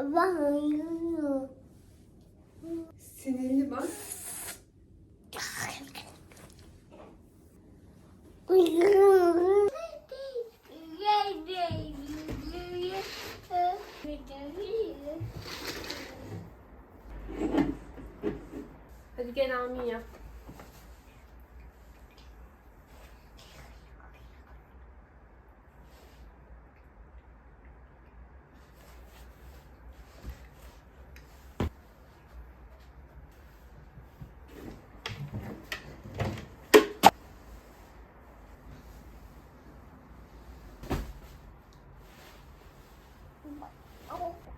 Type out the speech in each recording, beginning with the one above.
Banyo. Sinirli bak. Hadi gel amin yap. Bırak onu.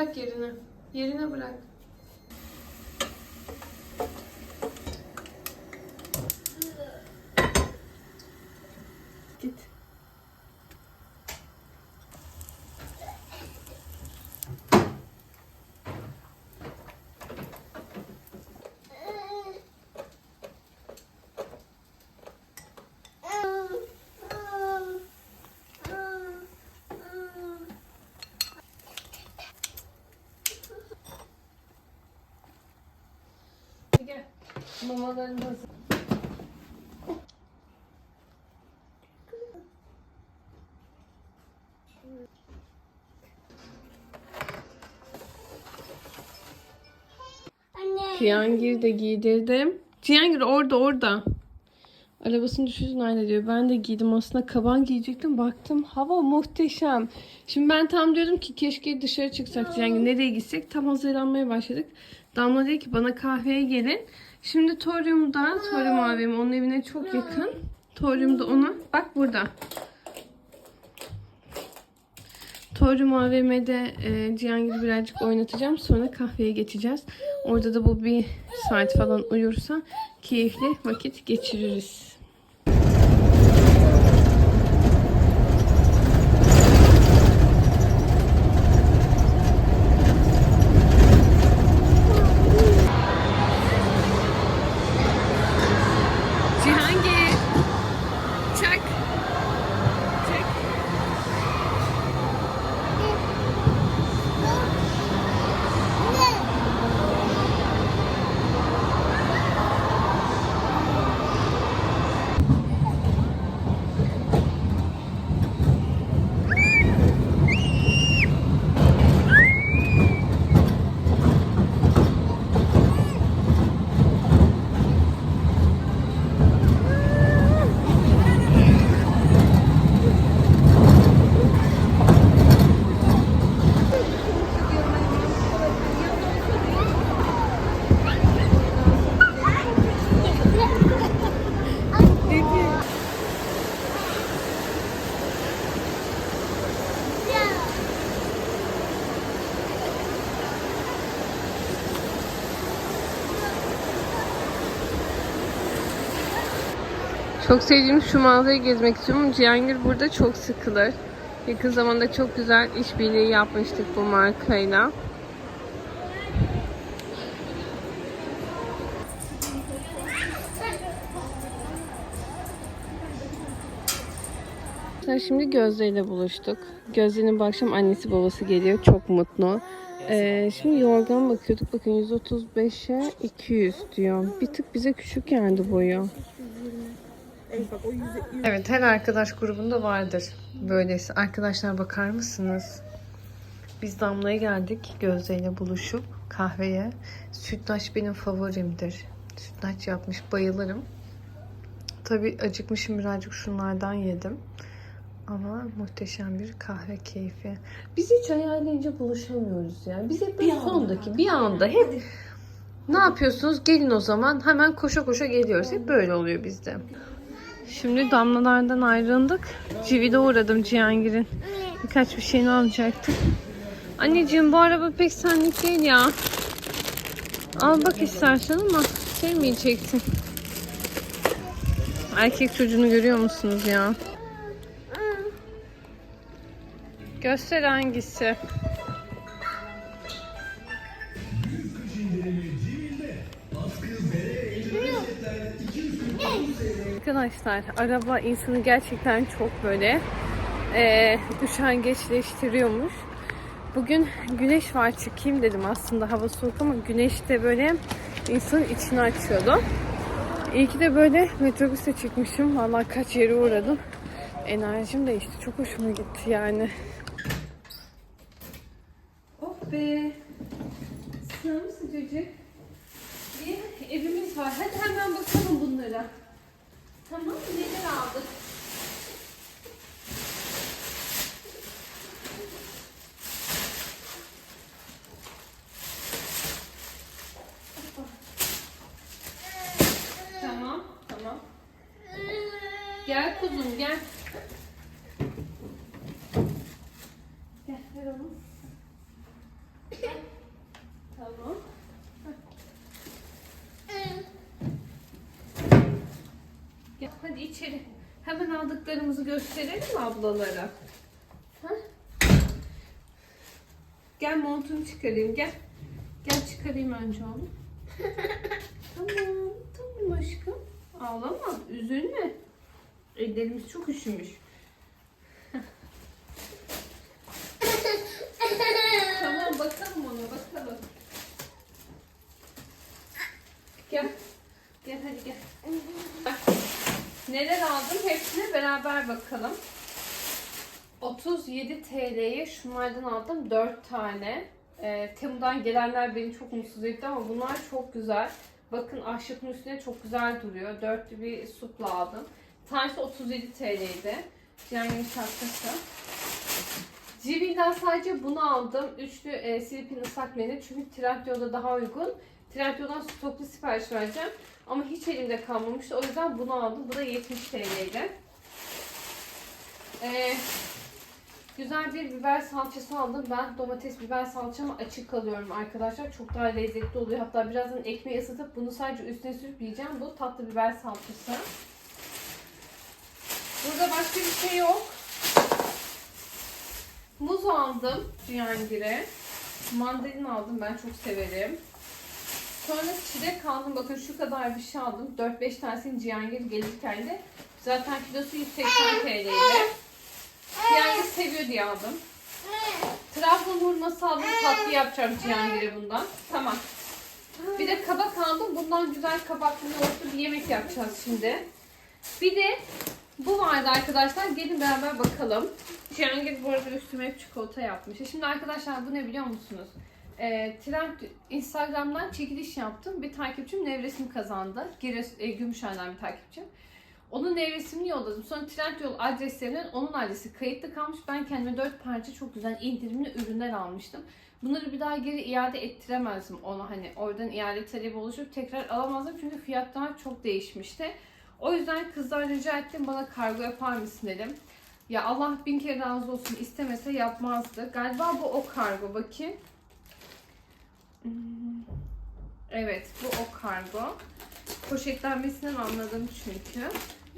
Bırak yerine. Yerine bırak. Git. Gel. Mamaların hazır. Anne. Cihangir de giydirdim. Cihangir orada orada. Arabasını düşürsün anne diyor. Ben de giydim aslında kaban giyecektim. Baktım hava muhteşem. Şimdi ben tam diyordum ki keşke dışarı çıksak Cihangir. Nereye gitsek? Tam hazırlanmaya başladık. Damla dedi ki bana kahveye gelin. Şimdi Torium'da, Torium abim onun evine çok yakın. Torium'da ona, bak burada. Torium AVM'de e, Cihangir'i birazcık oynatacağım. Sonra kahveye geçeceğiz. Orada da bu bir saat falan uyursa keyifli vakit geçiririz. Çok sevdiğim şu mağazayı gezmek istiyorum. Cihangir burada çok sıkılır. Yakın zamanda çok güzel işbirliği yapmıştık bu markayla. Sen Şimdi Gözde ile buluştuk. Gözde'nin bu akşam annesi babası geliyor. Çok mutlu. Ee, şimdi yorgan bakıyorduk. Bakın 135'e 200 diyor. Bir tık bize küçük geldi boyu. Evet her arkadaş grubunda vardır böylesi. Arkadaşlar bakar mısınız? Biz Damla'ya geldik Gözde ile buluşup kahveye. Sütlaç benim favorimdir. Sütlaç yapmış bayılırım. Tabi acıkmışım birazcık şunlardan yedim. Ama muhteşem bir kahve keyfi. Biz hiç ayarlayınca buluşamıyoruz ya. Biz hep Bir son anda. dakika, bir anda hep ne yapıyorsunuz? Gelin o zaman. Hemen koşa koşa geliyoruz. Hep böyle oluyor bizde. Şimdi damlalardan ayrıldık. Civi'de uğradım Cihangir'in. Birkaç bir şeyini alacaktım. Anneciğim bu araba pek senlik değil ya. Al bak istersen ama sevmeyeceksin. Erkek çocuğunu görüyor musunuz ya? Göster hangisi? Arkadaşlar araba insanı gerçekten çok böyle e, üşengeçleştiriyormuş. Bugün güneş var çıkayım dedim aslında hava soğuk ama güneş de böyle insanın içini açıyordu. İyi ki de böyle metrobüse çıkmışım. Vallahi kaç yere uğradım. Enerjim değişti. Çok hoşuma gitti yani. Oh be. Sınav sıcacık? Bir evimiz var. Hadi hemen bakalım bunlara. Tamam? Neler aldık? Tamam, tamam. Gel kuzum. Gel ver onu. Tamam. Gel hadi içeri. Hemen aldıklarımızı gösterelim mi ablalara? Ha? Gel montunu çıkarayım gel. Gel çıkarayım önce onu. tamam, tamam aşkım. Ağlama, üzülme. Ellerimiz çok üşümüş. tamam bakalım ona bakalım. Gel. Gel hadi gel. Bak. Neler aldım hepsine beraber bakalım. 37 TL'ye şunlardan aldım 4 tane. Ee, Temu'dan gelenler beni çok mutsuz etti ama bunlar çok güzel. Bakın ahşapın üstüne çok güzel duruyor. Dörtlü bir supla aldım. Tanesi 37 TL'ydi. Yani şapkası. Civi'den sadece bunu aldım. Üçlü e, Silipin ıslak mendil. Çünkü Trendyol'da daha uygun. Trendyol'dan stoklu sipariş vereceğim. Ama hiç elimde kalmamıştı. O yüzden bunu aldım. Bu da 70 TL'ydi. Ee, güzel bir biber salçası aldım. Ben domates biber salçamı açık alıyorum arkadaşlar. Çok daha lezzetli oluyor. Hatta birazdan ekmeği ısıtıp bunu sadece üstüne sürüp yiyeceğim. Bu tatlı biber salçası. Burada başka bir şey yok. Muz aldım Cihangir'e. Mandalina aldım. Ben çok severim. Sonra çilek aldım. Bakın şu kadar bir şey aldım. 4-5 tanesini Cihangir gelirken de zaten kilosu 180 TL'ydi. Cihangir seviyor diye aldım. Trabzon hurması aldım. Tatlı yapacağım Cihangir'e bundan. Tamam. Bir de kabak aldım. Bundan güzel kabaklı yoğurtlu bir yemek yapacağız şimdi. Bir de bu vardı arkadaşlar. Gelin beraber bakalım. Cihangir bu arada üstüme hep çikolata yapmış. E Şimdi arkadaşlar bu ne biliyor musunuz? Ee, Trend Instagram'dan çekiliş yaptım. Bir takipçim nevresim kazandı. Gires, e, Gümüşhane'den bir takipçim. Onun nevresimini yolladım. Sonra Trendyol adreslerinden onun adresi kayıtlı kalmış. Ben kendime 4 parça çok güzel indirimli ürünler almıştım. Bunları bir daha geri iade ettiremezdim ona hani oradan iade talebi oluşup tekrar alamazdım çünkü fiyatlar çok değişmişti. O yüzden kızlar rica ettim bana kargo yapar mısın dedim. Ya Allah bin kere razı olsun istemese yapmazdı. Galiba bu o kargo bakayım. Hmm, Evet bu o kargo. Poşetlenmesinden anladım çünkü.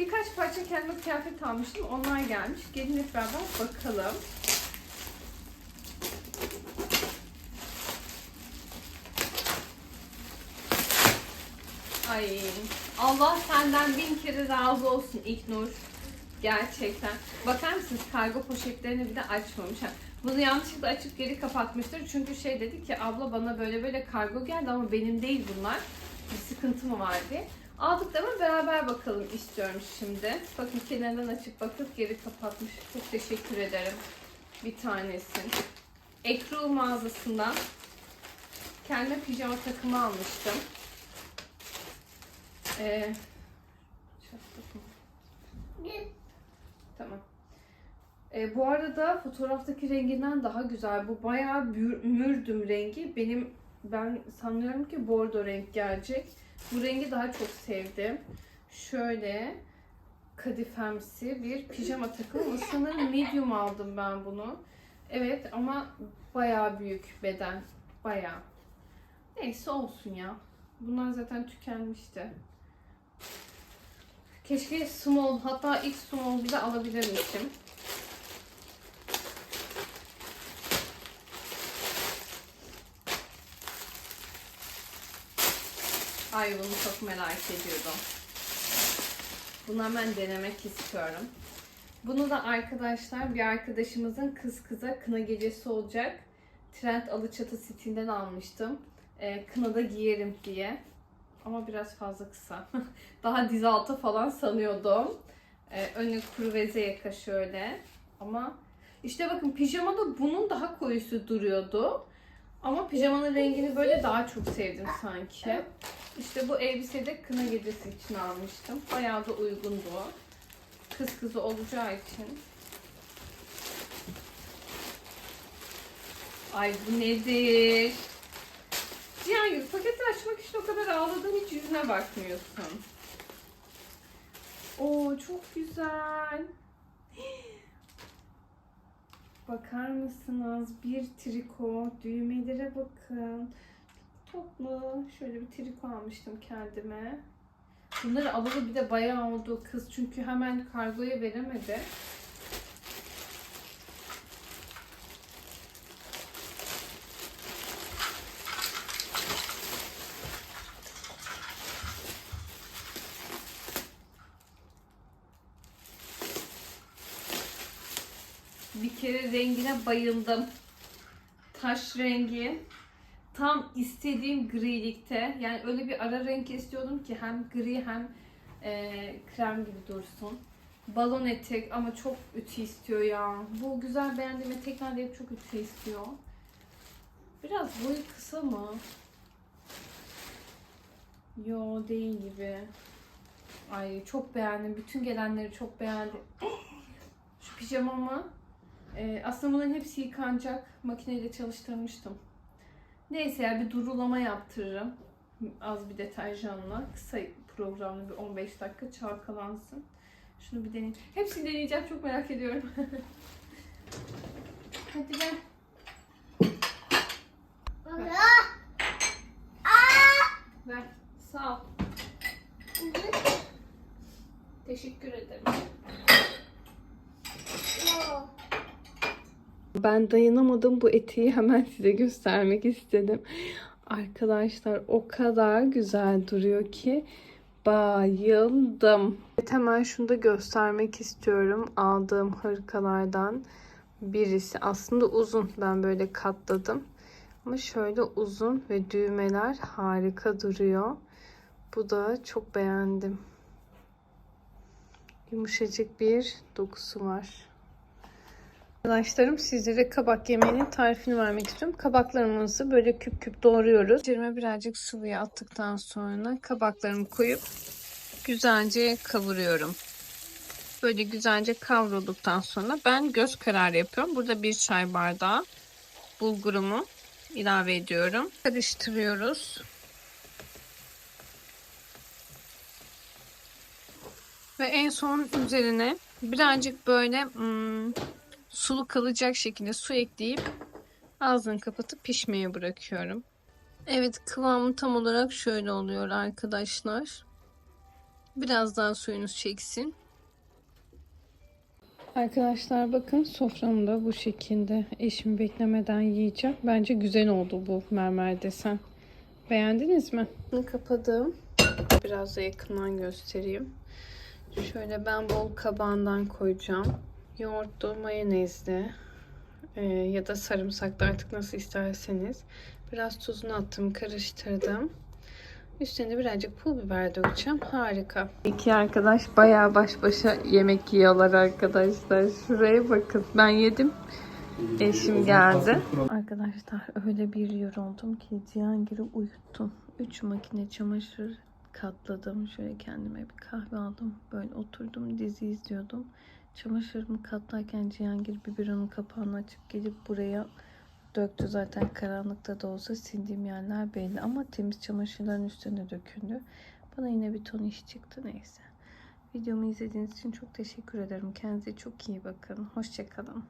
Birkaç parça kendime kıyafet almıştım. Onlar gelmiş. Gelin hep beraber bakalım. Ay Allah senden bin kere razı olsun İknur. Gerçekten. Bakar mısınız kargo poşetlerini bir de açmamış. Bunu yanlışlıkla açıp geri kapatmıştır. Çünkü şey dedi ki abla bana böyle böyle kargo geldi ama benim değil bunlar. Bir sıkıntı mı var diye. Aldıklarımı beraber bakalım istiyorum şimdi. Bakın kenarından açıp bakıp geri kapatmış. Çok teşekkür ederim. Bir tanesi. Ekru mağazasından kendime pijama takımı almıştım. Ee? Tamam. E, bu arada fotoğraftaki renginden daha güzel. Bu bayağı mürdüm rengi. Benim ben sanıyorum ki bordo renk gelecek. Bu rengi daha çok sevdim. Şöyle kadifemsi bir pijama takımı. Sanırım medium aldım ben bunu. Evet ama bayağı büyük beden. Bayağı. Neyse olsun ya. Bunlar zaten tükenmişti. Keşke small hatta ilk small bile alabilirmişim. Ay bunu çok merak ediyordum. Bunu hemen denemek istiyorum. Bunu da arkadaşlar bir arkadaşımızın kız kıza kına gecesi olacak. Trend Alıçatı sitinden almıştım. Ee, kınada giyerim diye. Ama biraz fazla kısa. Daha diz altı falan sanıyordum. Ee, önü kurveze yaka şöyle. Ama işte bakın pijamada bunun daha koyusu duruyordu. Ama pijamanın rengini böyle daha çok sevdim sanki. İşte bu elbise de kına gecesi için almıştım. Bayağı da uygundu. Kız kızı olacağı için. Ay bu nedir? Cihangir paketi açmak için o kadar ağladım hiç yüzüne bakmıyorsun. Oo çok güzel. Bakar mısınız? Bir triko. Düğmelere bakın. Toplu. Şöyle bir triko almıştım kendime. Bunları alalı bir de bayağı oldu kız çünkü hemen kargoya veremedi. Bir kere rengine bayıldım. Taş rengi. Tam istediğim grilikte. Yani öyle bir ara renk istiyordum ki hem gri hem e, krem gibi dursun. Balon etek ama çok ütü istiyor ya. Bu güzel beğendiğim etekler de çok ütü istiyor. Biraz boyu kısa mı? Yo değil gibi. Ay çok beğendim. Bütün gelenleri çok beğendim. Şu pijamamı e, aslında bunların hepsi yıkanacak. Makineyle çalıştırmıştım. Neyse ya bir durulama yaptırırım. Az bir deterjanla. Kısa programlı bir 15 dakika çalkalansın. Şunu bir deneyeyim. Hepsini deneyeceğim. Çok merak ediyorum. Hadi gel. Ver. Sağ ol. Teşekkür ederim. Ben dayanamadım bu eteği hemen size göstermek istedim. Arkadaşlar o kadar güzel duruyor ki bayıldım. Evet, hemen şunu da göstermek istiyorum. Aldığım hırkalardan birisi. Aslında uzun. Ben böyle katladım. Ama şöyle uzun ve düğmeler harika duruyor. Bu da çok beğendim. Yumuşacık bir dokusu var. Arkadaşlarım sizlere kabak yemeğinin tarifini vermek istiyorum. Kabaklarımızı böyle küp küp doğruyoruz. Üzerine birazcık sıvıya attıktan sonra kabaklarımı koyup güzelce kavuruyorum. Böyle güzelce kavrulduktan sonra ben göz kararı yapıyorum. Burada bir çay bardağı bulgurumu ilave ediyorum. Karıştırıyoruz. Ve en son üzerine birazcık böyle hmm, sulu kalacak şekilde su ekleyip ağzını kapatıp pişmeye bırakıyorum. Evet kıvamı tam olarak şöyle oluyor arkadaşlar. Biraz daha suyunuz çeksin. Arkadaşlar bakın sofram da bu şekilde. Eşimi beklemeden yiyeceğim. Bence güzel oldu bu mermer desen. Beğendiniz mi? Bunu kapadım. Biraz da yakından göstereyim. Şöyle ben bol kabağından koyacağım. Yoğurtlu, mayonezli e, ya da sarımsaklı artık nasıl isterseniz. Biraz tuzunu attım, karıştırdım. Üstüne birazcık pul biber dökeceğim. Harika. İki arkadaş bayağı baş başa yemek yiyorlar arkadaşlar. Şuraya bakın. Ben yedim. Eşim geldi. Arkadaşlar öyle bir yoruldum ki Cihangir'i uyuttum. Üç makine çamaşır katladım. Şöyle kendime bir kahve aldım. Böyle oturdum dizi izliyordum. Çamaşırımı katlarken Cihangir biberonun kapağını açıp gelip buraya döktü. Zaten karanlıkta da olsa sildiğim yerler belli. Ama temiz çamaşırların üstüne döküldü. Bana yine bir ton iş çıktı neyse. Videomu izlediğiniz için çok teşekkür ederim. Kendinize çok iyi bakın. Hoşçakalın.